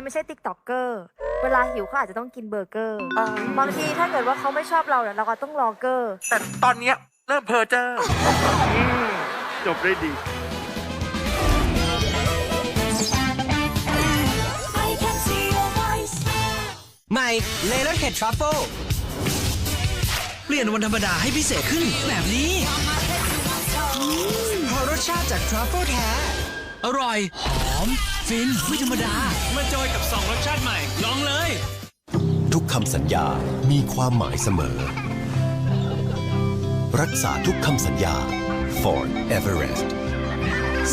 จะไม่ใช่ติ๊กต็อกเกอร์เวลาหิวเขาอาจจะต้องกินเบอร์เกอร์อ่า บางทีถ้าเกิดว่าเขาไม่ชอบเราเนี่ยเราก็ต้องรอเกอร์ แต่ตอนเนี้ยเริ่มเพอเจอร์จบได้ดี I can see your voice ใหม่เลรสเห็ดทรัฟเฟิลเปลี่ยนวันธรรมดาให้พิเศษขึ้นแบบนี้เพราะรสชาติจากทรัฟเฟิลแท้ อร่อยหอ ม ฟินไม่ธรรมดา มาจอยกับ2รสชาติใหม่ ลองเลย ทุกคำสัญญามีความหมายเสมอ รักษาทุกคำสัญญา Ford Everest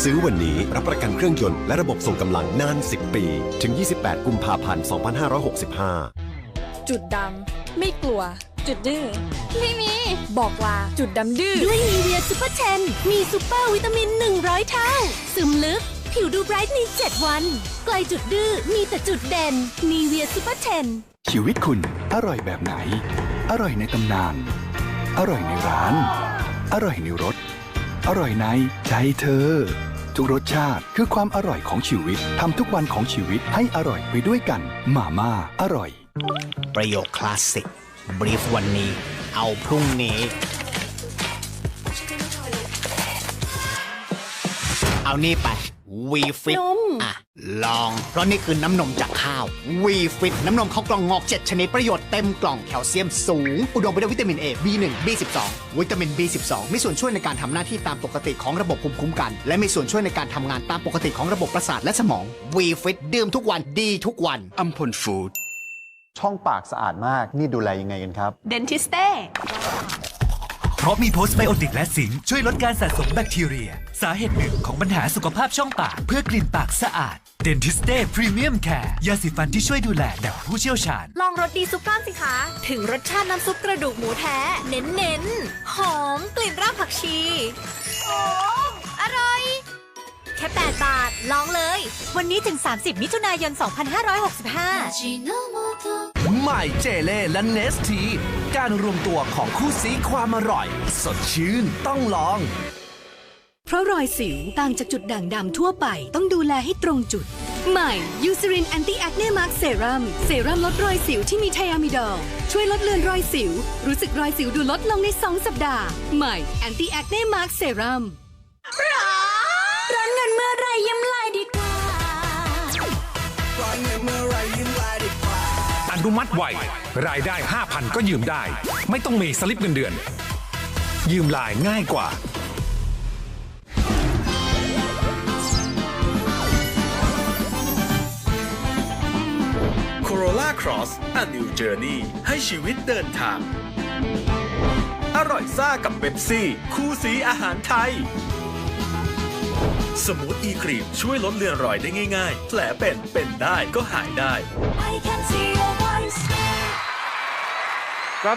ซื้อวันนี้รับประกันเครื่องยนต์และระบบส่งกำลังนาน 10 ปี ถึง 28 กุมภาพันธ์ 2565 จุดดำ ไม่กลัว จุดดื้อ ไม่มี บอกลาจุดดำดื้อ ด้วยนีเวียซูเปอร์เทน มีซูเปอร์วิตามิน 100 เท่า ซึมลึก ผิวดูไบรท์ใน 7 วัน ไกลจุดดื้อมีแต่จุดเด่น นีเวียซูเปอร์เทนชีวิตคุณอร่อยแบบไหน อร่อยในตำนาน อร่อยในร้าน อร่อยในรสอร่อยในใจเธอ ทุกรสชาติคือความอร่อยของชีวิตทำทุกวันของชีวิตให้อร่อยไปด้วยกัน มาม่าอร่อย ประโยคคลาสสิกบรีฟวันนี้ เอาพรุ่งนี้เอานี่ไป วีฟิตนม อะ ลอง เพราะนี่คือน้ำนมจากข้าววีฟิตน้ำนมข้าวกล่องงอก 7 ชนิดประโยชน์เต็มกล่องแคลเซียมสูง อุดมไปด้วยวิตามิน A B1 B12 วิตามิน B12 มีส่วนช่วยในการทำหน้าที่ตามปกติของระบบภูมิคุ้มกัน และมีส่วนช่วยในการทำงานตามปกติของระบบประสาทและสมองวีฟิตดื่มทุกวันดีทุกวัน อัมพลฟู้ด ช่องปากสะอาดมาก นี่ดูแลยังไงกันครับ เดนทิสเต้เพ ราะมีโพสไบโอติกและสิงค์ช่วยลดการสะสมแบคทีเรีย สาเหตุหนึ่งของปัญหาสุขภาพช่องปาก เพื่อกลิ่นปากสะอาด Dentiste Premium Care ยาสีฟันที่ช่วยดูแลแบบผู้เชี่ยวชาญ ลองรสดีซุปก้อนสิคะ ถึงรสชาติน้ำซุปกระดูกหมูแท้ เน้นๆหอมกลิ่นรากผักชีโอ้อร่อย แค่ 8 บาท ลองเลย วันนี้ถึง 30 มิถุนายน 2565ใหม่เจเล่และเนสที การรวมตัวของคู่ซีความอร่อย สดชื่นต้องลอง เพราะรอยสิวต่างจากจุดด่างดำทั่วไป ต้องดูแลให้ตรงจุด ใหม่ยูซ r รินแอนตี้แอคเนมาร์กเซรั่มเซรั่มลดรอยสิวที่มีไทอะมิดอลช่วยลดเลือนรอยสิว รู้สึกรอยสิวดูลดลงใน 2 สัปดาห์ ใหม่แอนตี้แอคเนมาร์กเซรั่ม นุมัติไว รายได้ 5,000 ก็ยืมได้ ไม่ต้องมีสลิปเงินเดือน ยืมลายง่ายกว่า Corolla Cross A New Journey ให้ชีวิตเดินทาง อร่อยซ่ากับเบปซี่ คู่สีอาหารไทย สมูทอีครีมช่วยลดเลือนรอยได้ง่ายๆ แผลเป็นเป็นได้ก็หายได้ I can see your voice ครับ